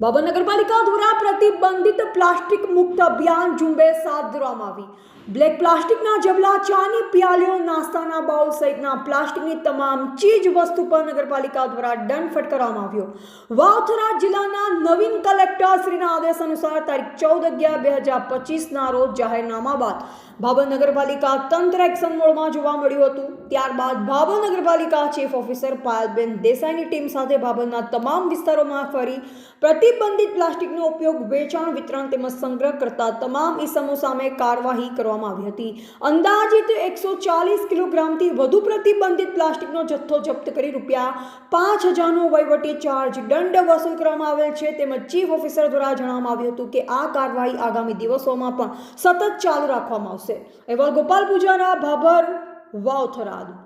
બાબર નગરપાલિકા દ્વારા પ્રતિબંધિત પ્લાસ્ટિક મુક્ત અભિયાન ઝુંબેશ હાથ ધરવામાં આવી. બ્લેક પ્લાસ્ટિકના જબલા, ચાની પિયાલીઓ, નાસ્તાના બાઉલ સહિતના પ્લાસ્ટિકની તમામ ચીજ વસ્તુ પર નગરપાલિકા દ્વારા દંડ ફટકારવામાં આવ્યો. વાવથરા જિલ્લાના નવીન કલેક્ટરશ્રીના આદેશ અનુસાર તારીખ ચૌદ અગિયાર બે હજાર પચીસના રોજ જાહેરનામા બાદ નગરપાલિકા તંત્ર એક્શન મોડમાં જોવા મળ્યું હતું. ત્યારબાદ ભાવનગરપાલિકા ચીફ ઓફિસર પાયલબેન દેસાઈની ટીમ સાથે ભાભરના તમામ વિસ્તારોમાં ફરી પ્રતિબંધિત પ્લાસ્ટિકનો ઉપયોગ વેચાણ, વિતરણ તેમજ સંગ્રહ કરતા તમામ ઇસમો સામે કાર્યવાહી કરવામાં આવી હતી. અંદાજિત એકસો ચાલીસ કિલોગ્રામથી વધુ પ્રતિબંધિત પ્લાસ્ટિકનો જથ્થો જપ્ત કરી રૂપિયા પાંચ હજારનો વહીવટી ચાર્જ દંડ વસૂલ કરવામાં આવેલ છે. તેમજ ચીફ ઓફિસર દ્વારા જણાવવામાં આવ્યું હતું કે આ કાર્યવાહી આગામી દિવસોમાં પણ સતત ચાલુ રાખવામાં આવશે. એવા ગોપાલ પૂજારા ભાભર, વાવથરાદ.